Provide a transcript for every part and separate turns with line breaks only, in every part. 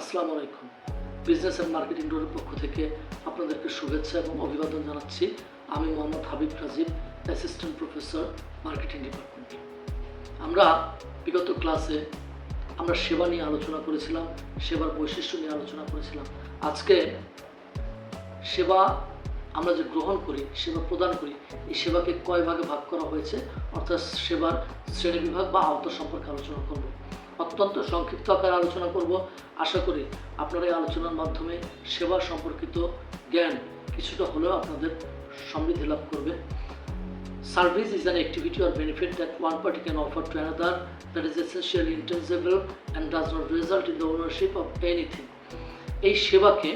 আসসালামু আলাইকুম। Business and marketing ডোরের পক্ষ থেকে আপনাদেরকে শুভেচ্ছা এবং অভিবাদন জানাচ্ছি। আমি Mohammad Habib Rajib assistant professor marketing department আমরা বিগত ক্লাসে আমরা সেবা নিয়ে আলোচনা করেছিলাম, সেবার বৈশিষ্ট্য নিয়ে আলোচনা করেছিলাম। আজকে সেবা আমরা যে গ্রহণ করি, সেবা প্রদান করি, এই সেবাকে কয় ভাগে ভাগ করা হয়েছে? অর্থাৎ সেবার শ্রেণীবিভাগ বা আওতা সম্পর্কে আলোচনা করব। অত্যন্ত সংক্ষিপ্ত আকারে আলোচনা করব। আশা করি আপনারা এই আলোচনার মাধ্যমে সেবা সম্পর্কিত জ্ঞান কিছুটা হলেও আপনাদের সমৃদ্ধি লাভ করবে। Service is an activity or benefit that one party can offer to another that is essentially intangible and does not result in the ownership of anything. এই সেবাকে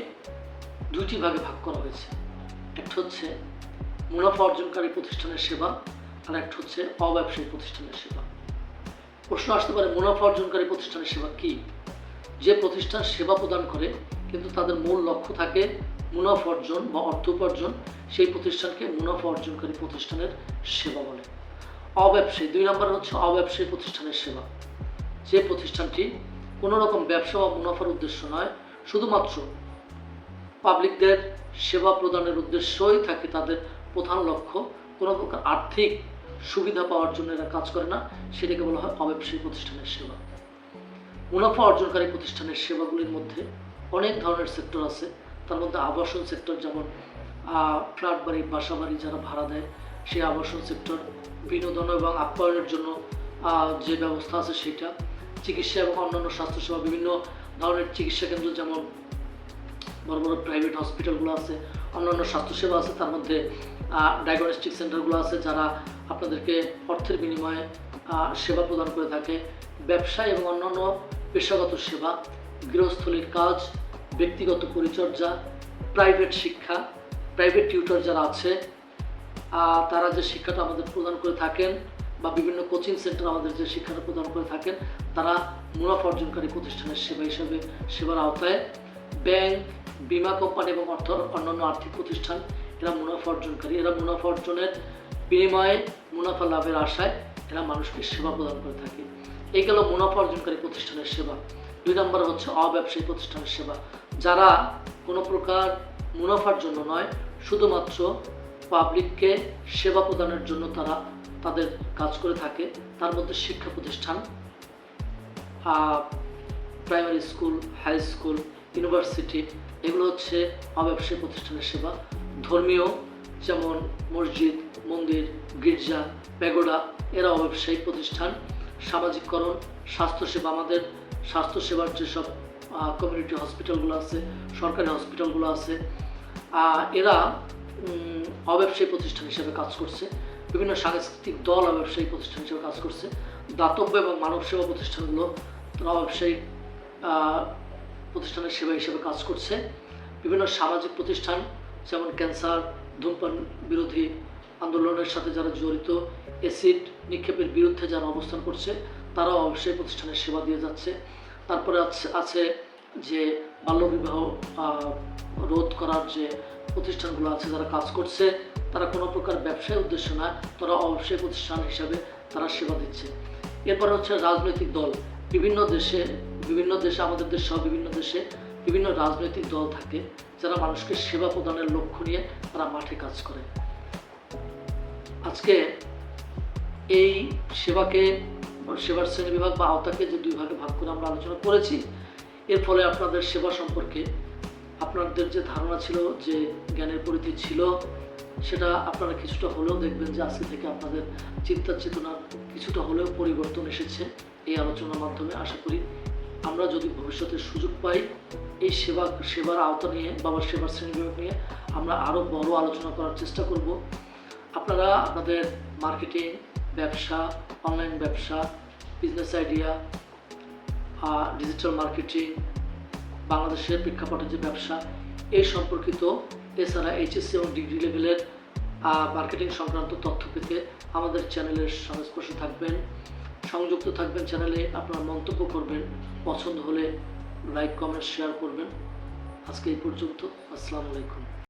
দুইটি ভাগে ভাগ করা হয়েছে। একটা হচ্ছে মুনাফা অর্জনকারী প্রতিষ্ঠানের সেবা আর একটা হচ্ছে অব্যবসায়ী প্রতিষ্ঠানের সেবা। প্রশ্ন আসতে পারে, মুনাফা অর্জনকারী প্রতিষ্ঠানের সেবা কি? যে প্রতিষ্ঠান সেবা প্রদান করে, কিন্তু তাদের মূল লক্ষ্য থাকে মুনাফা অর্জন বা অর্থ উপার্জন, সেই প্রতিষ্ঠানকে মুনাফা অর্জনকারী প্রতিষ্ঠানের সেবা বলে। অব্যবসায়ী, দুই নম্বর হচ্ছে অব্যবসায়ী প্রতিষ্ঠানের সেবা। যে প্রতিষ্ঠানটি কোনো রকম ব্যবসা বা মুনাফার উদ্দেশ্য নয়, শুধুমাত্র পাবলিকদের সেবা প্রদানের উদ্দেশ্যই থাকে তাদের প্রধান লক্ষ্য। কোনো প্রকার আর্থিক সুবিধা পাওয়ার জন্য এরা কাজ করে না, সেটাকে বলা হয় অব্যবসায়ী প্রতিষ্ঠানের সেবা। মুনাফা অর্জনকারী প্রতিষ্ঠানের সেবাগুলির মধ্যে অনেক ধরনের সেক্টর আছে। তার মধ্যে আবাসন সেক্টর যেমন ফ্ল্যাট বাড়ি, বাসা বাড়ি যারা ভাড়া দেয়, সেই আবাসন সেক্টর, বিনোদন এবং আপ্যায়নের জন্য যে ব্যবস্থা আছে সেটা, চিকিৎসা এবং অন্যান্য স্বাস্থ্যসেবা, বিভিন্ন ধরনের চিকিৎসা কেন্দ্র যেমন বড় বড় প্রাইভেট হসপিটালগুলো আছে, অন্যান্য স্বাস্থ্যসেবা আছে, তার মধ্যে ডায়াগনস্টিক সেন্টারগুলো আছে যারা আপনাদেরকে অর্থের বিনিময়ে সেবা প্রদান করে থাকে। ব্যবসা এবং অন্যান্য পেশাগত সেবা, গৃহস্থলীর কাজ, ব্যক্তিগত পরিচর্যা প্রাইভেট শিক্ষা প্রাইভেট টিউটর যারা আছে তারা যে শিক্ষাটা আমাদের প্রদান করে থাকেন বা বিভিন্ন কোচিং সেন্টার আমাদের যে শিক্ষাটা প্রদান করে থাকেন, তারা মুনাফা অর্জনকারী প্রতিষ্ঠানের সেবা হিসাবে সেবার আওতায়। ব্যাংক বিমা কোম্পানি এবং অর্থ অন্যান্য আর্থিক প্রতিষ্ঠান, এরা মুনাফা অর্জনকারী এরা মুনাফা অর্জনের বিনিময়ে মুনাফা লাভের আশায় এরা মানুষকে সেবা প্রদান করে থাকে। এই গেল মুনাফা অর্জনকারী প্রতিষ্ঠানের সেবা। দুই নম্বর হচ্ছে অব্যবসায়ী প্রতিষ্ঠানের সেবা। যারা কোনো প্রকার মুনাফার জন্য নয়, শুধুমাত্র পাবলিককে সেবা প্রদানের জন্য তারা তাদের কাজ করে থাকে। তার মধ্যে শিক্ষা প্রতিষ্ঠান primary school high school university এগুলো হচ্ছে অব্যবসায়ী প্রতিষ্ঠানের সেবা। ধর্মীয় যেমন মসজিদ মন্দির গির্জা প্যাগোডা এরা অব্যবসায়িক প্রতিষ্ঠান। সামাজিককরণ স্বাস্থ্যসেবা আমাদের। স্বাস্থ্যসেবার যেসব কমিউনিটি হসপিটালগুলো আছে সরকারি হসপিটালগুলো আছে এরা অব্যবসায়ী প্রতিষ্ঠান হিসেবে কাজ করছে। বিভিন্ন সাংস্কৃতিক দল অব্যবসায়ী প্রতিষ্ঠান হিসেবে কাজ করছে। দাতব্য এবং মানব সেবা প্রতিষ্ঠানগুলো তারা অব্যবসায়ী আহ, প্রতিষ্ঠানের সেবা হিসেবে কাজ করছে। বিভিন্ন সামাজিক প্রতিষ্ঠান, যেমন ক্যান্সার, ধূমপান বিরোধী আন্দোলনের সাথে যারা জড়িত, অ্যাসিড নিক্ষেপের বিরুদ্ধে যারা অবস্থান করছে, তারাও অবশ্যই প্রতিষ্ঠানের সেবা দিয়ে যাচ্ছে। তারপরে আছে- যে বাল্যবিবাহ রোধ করার যে প্রতিষ্ঠানগুলো আছে যারা কাজ করছে, তারা কোনো প্রকার ব্যবসায় উদ্দেশ্য না, তারা অবশ্যই প্রতিষ্ঠান হিসাবে তারা সেবা দিচ্ছে। এরপরে হচ্ছে রাজনৈতিক দল। বিভিন্ন দেশে বিভিন্ন দেশে, আমাদের দেশ সহ বিভিন্ন দেশে বিভিন্ন রাজনৈতিক দল থাকে যারা মানুষকে সেবা প্রদানের লক্ষ্য নিয়ে তারা মাঠে কাজ করে। আজকে এই সেবাকে, সেবার শ্রেণি বিভাগ বা আওতাকে যে দুই ভাগে ভাগ করে আমরা আলোচনা করেছি, এর ফলে আপনাদের সেবা সম্পর্কে আপনাদের যে ধারণা ছিল, যে জ্ঞানের পরিধি ছিল সেটা আপনারা কিছুটা হলেও দেখবেন যে আজকে থেকে আপনাদের চিন্তা চেতনার কিছুটা হলেও পরিবর্তন এসেছে এই আলোচনার মাধ্যমে, আশা করি। আমরা যদি ভবিষ্যতে সুযোগ পাই এই সেবা, সেবার আওতা নিয়ে বাবার সেবার শ্রেণীবিভাগ নিয়ে আমরা আরও বড় আলোচনা করার চেষ্টা করব। আপনারা আপনাদের মার্কেটিং, ব্যবসা, অনলাইন ব্যবসা, বিজনেস আইডিয়া ডিজিটাল মার্কেটিং বাংলাদেশের প্রেক্ষাপটে যে ব্যবসা এই সম্পর্কিত এছাড়া এইচএসসি এবং ডিগ্রি লেভেলের মার্কেটিং সংক্রান্ত তথ্য পেতে আমাদের চ্যানেলের সংস্পর্শে থাকবেন। সংযুক্ত থাকবেন চ্যানেলে, আপনার মন্তব্য করবেন, পছন্দ হলে লাইক কমেন্ট শেয়ার করবেন। আজকে এই পর্যন্ত, আসসালামু আলাইকুম।